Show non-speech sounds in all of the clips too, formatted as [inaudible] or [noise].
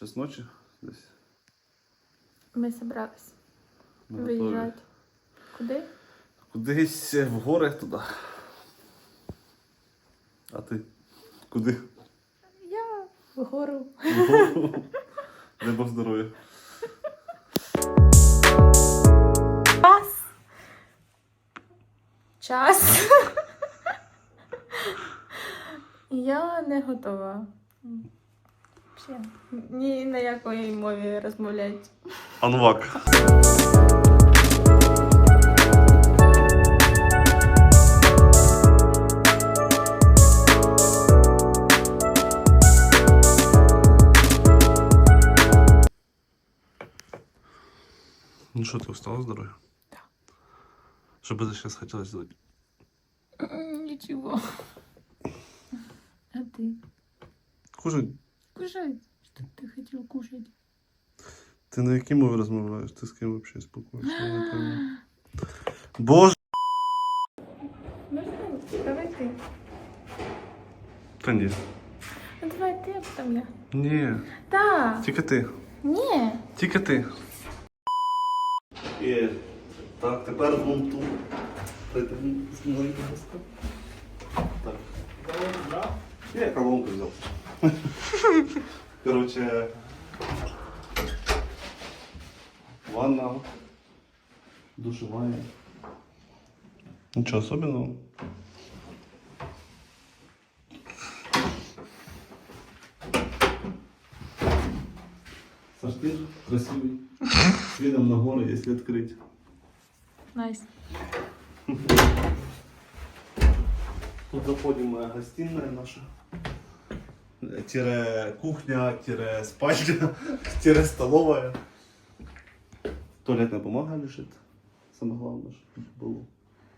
Час ночі десь. Ми зібрались Ми готові. виїжджати. Куди? Кудись в гори туди. А ти? Куди? Я вгору. Вгору. Дай Бог здоров'я. Час. Час. Я не готова. Взагалі, ні на якої мові розмовляти. Анвак. Ну что, ты устала здоровье? Да. Что бы ты сейчас хотела сделать? Нічого. А ти? Кушать? Кушай. Що ти хотів кушати? Ти на якій мові розмовляєш? Ти з ким взагалі спілкуєшся? Я не. Боже! Давай ти. Та ні. Ну давай ти, а потім я. Ні. Так. Тільки ти. Ні. Тільки ти. І, так, тепер вон тут. Так. Я колонку взяв. Короче, ванна, душевая. Ничего особенного. Сортир красивый. С видом на горы, если открыть. Найс. Тут заходим моя гостиная наша. Э, Тире кухня, тире спальня, [laughs] тире столовая. Туалетная бумага лежит. Самое главное, чтобы было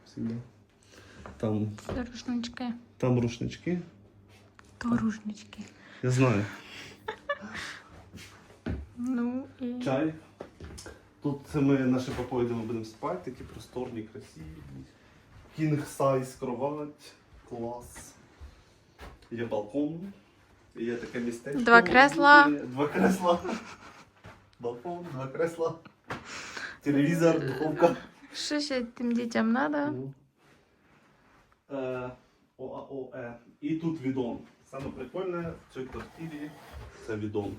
всегда. Там, Рушнички. там рушнички. То рушнички. Я знаю. [laughs] Ну і. Чай. Тут це ми наші покої, де ми будемо спати, такі просторні, красиві. Кінг сайз кровать. Клас. Є балкон. Є таке містечко. Два кресла. Два кресла. Балкон, два кресла. Телевізор, духовка. Що ще тим дітям треба? Ну. Е, ОАОЕ. І тут відон. Саме прикольне в цій квартирі це відон.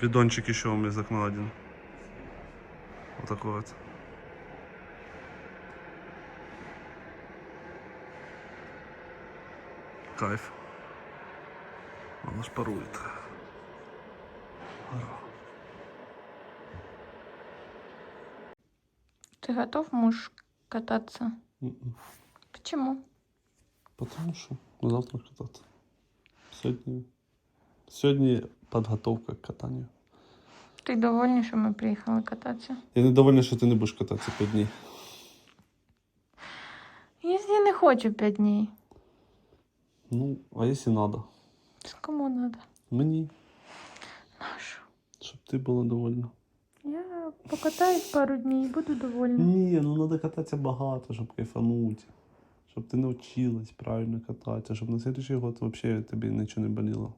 Видончик еще у меня из окна один. Вот такой вот. Кайф. Он аж парует. Ти готов муж кататися? Чому? Потому что завтра кататься. Сегодня, сегодня подготовка к катанию. Ти довольний, що ми приїхали кататися? Я недовольна, що ти не будеш кататися 5 днів. Якщо не хочу п'ять днів. Ну, а якщо надо? Кому треба? Мені, Нашу. щоб ти була довольна. Я покатаюсь пару днів і буду довольна. Ні, ну треба кататися багато, щоб кайфанути. Щоб ти навчилась правильно кататися, щоб на следующий год взагалі тобі нічого не боліло.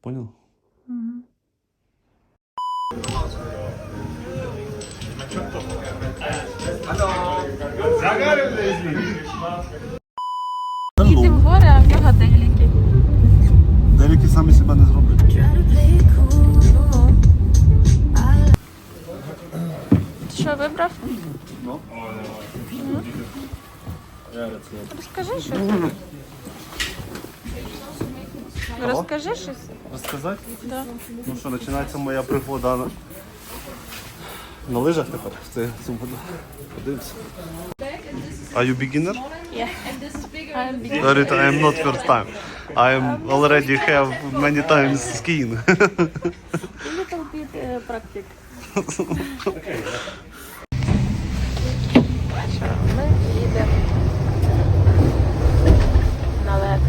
Понял? Мгм. Їдемо в гори, а в нього деліки. Деякі самі себе не зроблять. Ти що, вибрав? Ну. Розкажи щось. Розкажи щось. Розказати? Да. Ну що, починається моя пригода на, лижах тепер в цьому году. Подивимося. Are you beginner? Yeah. I'm big. Sorry, I am not first time. I am already have many times skiing. A little bit uh, practice. Що, ми їдемо на лед.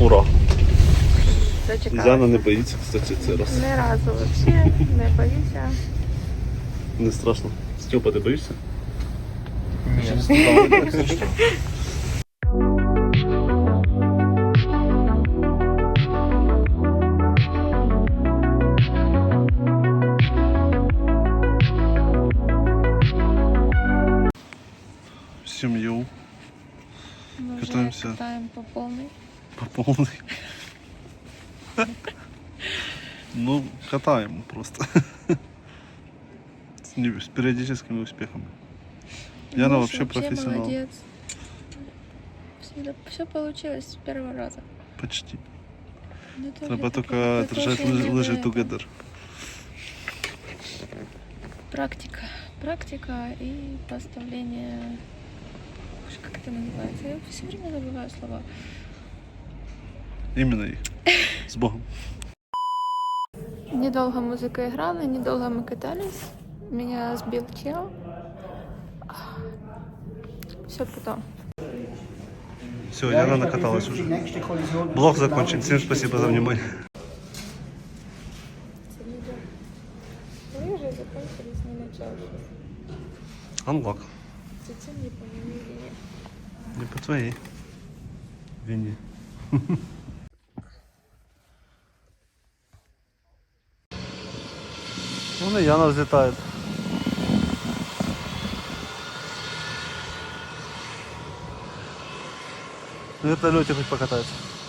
Ура! Зяна не боїться, кстати, це раз. Ні разу взагалі не боюся. Не страшно. Степа, ти боїшся? Семью Мы уже Катаемся. катаем по полной. по полной. Ну, катаем просто. [laughs] С периодическими успехами. Яна Миша вообще профессионал. молодец. Все получилось с первого раза. Почти. Ну, Треба только держать лыжи together. Практика. Практика и поставление... Как это называется? Я все время забываю слова. Именно их. С Богом. Недолго музыка играла, недолго мы катались. Меня сбил чел. Все потом. Все, Яна накаталась уже. Блог закончен. Всем спасибо за внимание. Анлок. Не по твоей вине. [laughs] Вон и Яна взлетает. На вертолете хоть покатается.